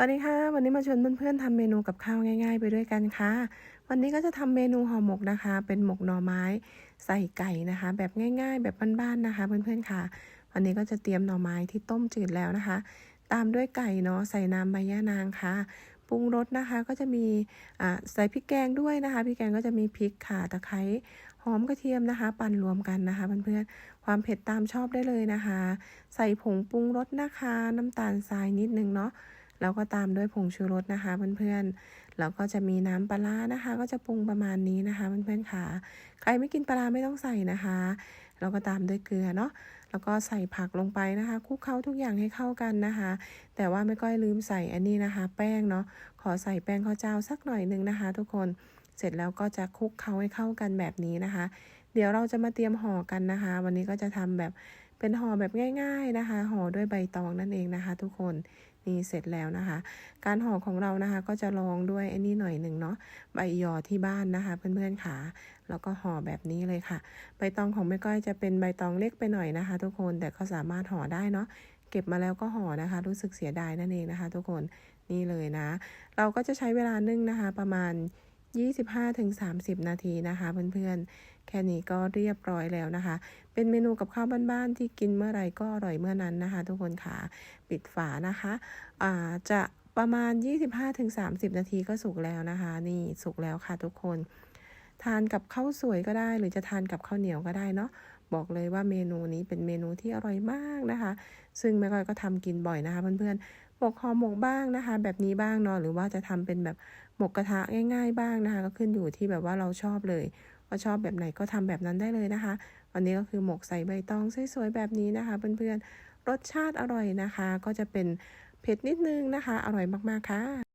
วัสดีค่ะ วันนี้มาชวนเพื่อนๆทำเมนูกับข้าวง่าย ๆ ไปด้วยกันค่ะ วันนี้ก็จะทำเมนูห่อหมกนะคะ เป็นหมกหน่อไม้ใส่ไก่นะคะ แบบง่าย ๆ แบบบ้านๆนะคะ เพื่อนๆค่ะ วันนี้ก็จะเตรียมหน่อไม้ที่ต้มจืดแล้วนะคะ ตามด้วยไก่เนาะใส่น้ำใบย่านางค่ะปรุงรสนะคะก็จะมีใส่พริกแกงด้วยนะคะพริกแกงก็จะมีพริกค่ะตะไคร้หอมกระเทียมนะคะ ปั่นรวมกันนะคะเพื่อนๆความเผ็ดตามชอบได้เลยนะคะ ใส่ผงปรุงรสนะคะ น้ำตาลทรายนิดนึงเนาะ แล้วก็ตามด้วยผงชูรสนะคะเพื่อนๆแล้วก็จะมีน้ำปลาร้านะคะ ก็จะปรุงประมาณนี้นะคะเพื่อนๆค่ะ ใครไม่กินปลาไม่ต้องใส่นะคะแล้วก็ตามด้วยเกลือเนาะแล้วก็ใส่ผักลงไปนะคะคลุกเคล้าทุกอย่างให้เข้ากันนะคะ แต่ว่าไม่ก้อยลืมใส่อันนี้นะคะ แป้งเนาะขอใส่แป้งข้าวเจ้าสักหน่อยหนึ่งนะคะ ทุกคนเสร็จแล้วก็จะคลุกเคล้าให้เข้ากันแบบนี้นะคะ เดี๋ยวเราจะมาเตรียมห่อกันนะคะ วันนี้ก็จะทำแบบ เป็นห่อแบบง่าย ๆนะคะห่อด้วยใบตองนั่นเองนะคะ ทุกคนนี่เสร็จแล้วนะคะ การห่อของเรานะคะก็จะลองด้วยไอ้นี่หน่อยหนึ่งเนาะใบยอที่บ้านนะคะ เพื่อนๆค่ะแล้วก็ห่อแบบนี้เลยค่ะ ใบตองของแม่ก้อยจะเป็นใบตองเล็กไปหน่อยนะคะ ทุกคนแต่ก็สามารถห่อได้เนาะเก็บมาแล้วก็ห่อนะคะ รู้สึกเสียดายนั่นเองนะคะ ทุกคนนี่เลยนะ เราก็จะใช้เวลานึ่งนะคะ ประมาณ 25-30 นาทีนะคะเพื่อนๆ แค่นี้ก็เรียบร้อยแล้วนะคะ เป็นเมนูกับข้าวบ้านๆ ที่กินเมื่อไหร่ก็อร่อยเมื่อนั้นนะคะ ทุกคนค่ะปิดฝานะคะอ่าจะประมาณ 25-30 นาทีก็สุกแล้วนะคะ นี่สุกแล้วค่ะทุกคน ทานกับข้าวสวยก็ได้ หรือจะทานกับข้าวเหนียวก็ได้เนาะบอกเลยว่าเมนูนี้เป็นเมนูที่อร่อยมากนะคะ ซึ่งแม่ก้อยก็ทำกินบ่อยนะคะเพื่อนๆ หมกห่อหมกบ้างนะคะ แบบนี้บ้างเนาะหรือว่าจะทำเป็นแบบหมกกระทะง่าย ๆ บ้างนะคะ ก็ขึ้นอยู่ที่แบบว่าเราชอบเลยว่าชอบแบบไหนก็ทำแบบนั้นได้เลยนะคะ วันนี้ก็คือหมกใส่ใบตองสวยๆแบบนี้นะคะ เพื่อนๆรสชาติอร่อยนะคะ ก็จะเป็นเผ็ดนิดนึงนะคะ อร่อยมากๆค่ะ